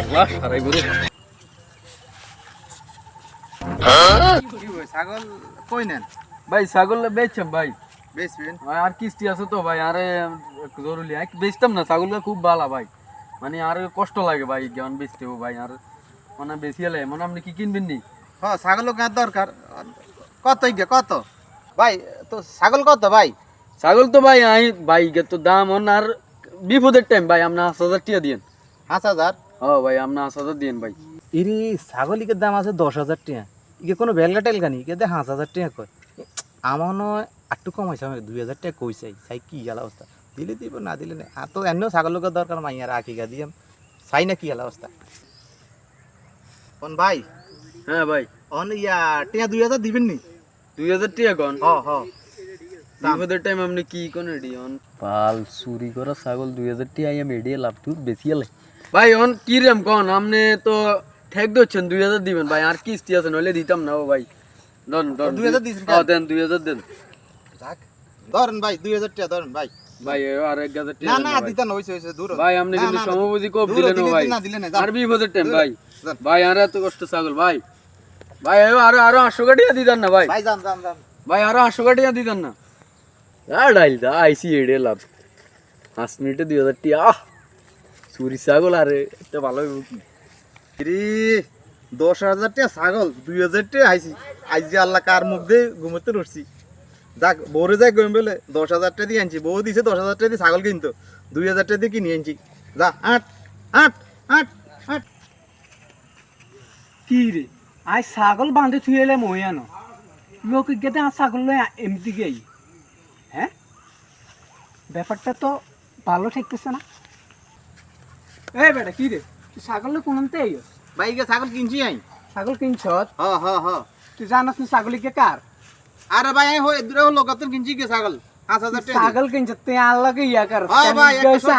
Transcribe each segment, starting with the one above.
আল্লাহ সারাই বলে? ছাগল কই নেন? ভাই ছাগল ভাই। বেচবেন? ভাই আর কিস্তি আছে তো ভাই আরে জরুরি। বেচতাম না ছাগলটা খুব ভালো ভাই। মানে আর কষ্ট লাগে ভাই ভাই আর মানে বেশি মানে আপনি কি কিনবেন নি? হ ছাগল কার দরকার। কত কত? ভাই তো ছাগল কত ভাই? ছাগল তো ভাই আই ভাই তো দাম অন আর বিপদের টাইম ভাই আপনি হাজার টিয়া দিয়েন। পাঁচ হাজার? ও ভাই আপনি হাজার দিয়েন ভাই। ইরি ছাগলিকের দাম আছে দশ হাজার টাকা। ইকে কোনো বেলগা টেলগা নি ইকে পাঁচ হাজার টাকা কয়। আমার নয় একটু কমাইছে আমি দুই হাজার টাকা কইসাই চাই কি গেল অবস্থা? দিলে দিব না দিলে না? আর তো এমনিও ছাগলকের দরকার মাইয়ার আঁকি গা চাই না কি গেল অবস্থা? কোন ভাই? হ্যাঁ ভাই। অন ইয়া টিয়া দুই হাজার দিবেন নি? দুই হাজার টিয়া কন? হ হ। বিপদের টাইম আপনি কি কোন অন? পাল চুরি করা ছাগল দুই হাজার টিয়া আমি এডি লাভ তুই বেশি ভাই অন কি রেম কন? আপনি তো ঠেক দিচ্ছেন দুই হাজার দিবেন ভাই আর কিস্তি আছে নইলে দিতাম না ও ভাই। ধন ধন দুই হাজার হ্যাঁ দেন দুই হাজার দেন। ধরেন ভাই দুই হাজার টাকা ধরেন ভাই। ভাই আর এক হাজার না না ভাই। দিতেন হইছে হইছে দূর। ভাই আপনি না, কিন্তু না, না। সমবুঝি কোপ দিলেন ও ভাই। না দিলে না টাইম ভাই। ভাই আর এত কষ্ট ছাগল ভাই। ভাই আরও আরও আটশো কাটিয়া দিতেন না ভাই। ভাই যান যান যান। ভাই আরও আটশো কাটিয়া দিতেন না। আর ডাইল দা আইসি এডে লাভ। পাঁচ মিনিটে দুই হাজার টিয়া চুরি ছাগল আরে, এটা ভালো রে দশ হাজার টাকা ছাগল, দুই হাজার টাকা আইছি। আজ যে আল্লাহ কার মুখ দিয়ে ঘুমোতে রসছি যাক, বউরে যাই গম বলে, দশ হাজার টাকা দিয়ে আনছি। বউ দিছে দশ হাজার টাকা দিয়ে ছাগল কিনতো, দুই হাজার টাকা দিয়ে কিনে আনছি। যা, আট আট আট আট। কি রে আই ছাগল বাঁধে থুই এলে মই আনো। লোক গেতে আর ছাগল লয় এমতি গেই। হ্যাঁ? ব্যাপারটা তো ভালো ঠেকতেছে না। এই বেটা কি রে? তুই ছাগল কোনতে আইস ভাই কে ছাগল কিনছি আই। ছাগল কিনছ হ হ হ। তুই জানাস না ছাগলিকে কার? আরে ভাই আমি হয়ে দূরে হলো কত কিনছি কে ছাগল। ছাগল কিনছ তুই আল্লাহকে ইয়া কর।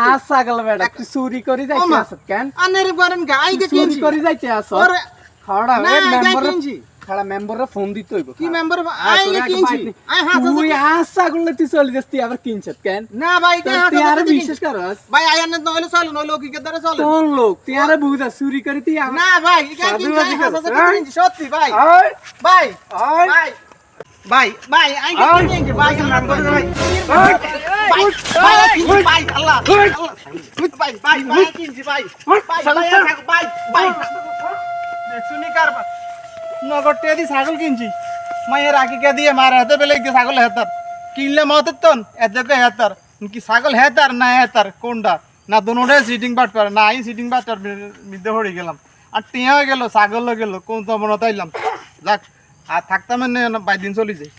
আর ছাগল বেটা তুই চুরি করে যাইতে। আসত কেন? আনের করেন গাই কে চুরি করে যাইতে আসত ওরে খড়া মেম্বার কিনছি। খড়া মেম্বাররা ফোন দিতে হইব কি মেম্বার আর আই তোরা কে একটা কিনছি বাইক নে। আই হাজার তুই আশা করলে তুই চলে যাস তুই আবার কিনছত কেন না ভাই কে হাজার তুই টাকা আরে দিয়ে বিশ্বাস কিনছি। করস ভাই আয়ার না নইলে চলে নইলে কি কে দ্বারা চলে কোন লোক তুই আরে বুঝা চুরি করে তুই আমার না ভাই এটা সাধু কিনছি বাজি হাজার করছ, টাকা হ্যাঁ? কিনছি সত্যি ভাই ওই ভাই ওই ভাই ভাই ভাই আই কে ওই, কিনছি ভাই আমার ভাই ভাই ওই, ভাই ভাই কিনছি ভাই আল্লাহ আল্লাহ ভাই ভাই ভাই কিনছি ভাই ভাই ভাই ভাই ভাই শুনি কার নগর টিয়া দি ছাগল কিনছি। মায়ের আগে কে দিয়ে মার, হাতে পেলে ছাগল হেতার। কিনলে মতের তন এদেরকে হেতার? কি ছাগল হেতার না হেতার? কোনটা? না দুটাই সিটিং বাট পারে, না আই সিটিং বাটার মিদ্যে হয়ে গেলাম। আর টিয়া গেল ছাগলও গেল, কোন জমনত আইলাম যাক, আর থাকতাম বাইদিন চলি যায়